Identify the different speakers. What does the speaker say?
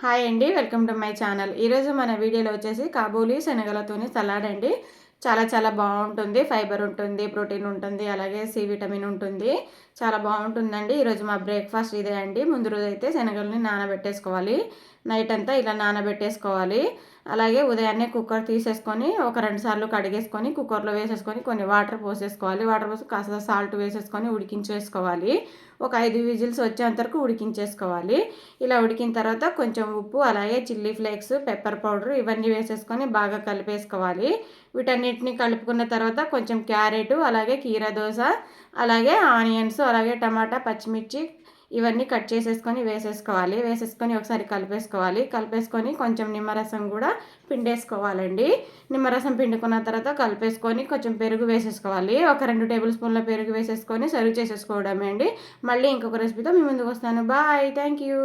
Speaker 1: Hi అండి welcome to my channel. ఈరోజు మన వీడియోలో వచ్చేసి కాబూలీ శనగలతోని సలాడ్ అండి. చాలా చాలా బాగుంటుంది. ఫైబర్ ఉంటుంది ప్రోటీన్ ఉంటుంది అలాగే సి విటమిన్ ఉంటుంది. చాలా బాగుంటుందండి. ఈరోజు మా బ్రేక్ఫాస్ట్ ఇదే అండి. ముందు రోజు అయితే శనగల్ని నానబెట్టేసుకోవాలి. నైట్ అంతా ఇలా నానబెట్టేసుకోవాలి. అలాగే ఉదయాన్నే కుక్కర్ తీసేసుకొని ఒక రెండు సార్లు కడిగేసుకొని కుక్కర్లో వేసేసుకొని కొన్ని వాటర్ పోసేసుకోవాలి. వాటర్ పోసి కాస్త సాల్ట్ వేసేసుకొని ఉడికించేసుకోవాలి. ఒక ఐదు విజిల్స్ వచ్చేంత వరకు ఉడికించేసుకోవాలి. ఇలా ఉడికిన తర్వాత కొంచెం ఉప్పు అలాగే చిల్లీ ఫ్లేక్స్ పెప్పర్ పౌడర్ ఇవన్నీ వేసేసుకొని బాగా కలిపేసుకోవాలి. వీటన్నిటిని కలుపుకున్న తర్వాత కొంచెం క్యారెట్ అలాగే కీర దోశ అలాగే ఆనియన్స్ అలాగే టమాటా పచ్చిమిర్చి ఇవన్నీ కట్ చేసేసుకొని వేసేసుకోవాలి. వేసేసుకొని ఒకసారి కలిపేసుకోవాలి. కలిపేసుకొని కొంచెం నిమ్మరసం కూడా పిండేసుకోవాలండి. నిమ్మరసం పిండుకున్న తర్వాత కలిపేసుకొని కొంచెం పెరుగు వేసేసుకోవాలి. ఒక రెండు టేబుల్ స్పూన్ల పెరుగు వేసేసుకొని సర్వ్ చేసేసుకోవడమే అండి. మళ్ళీ ఇంకొక రెసిపీతో మీ ముందుకు వస్తాను. బాయ్. Thank you.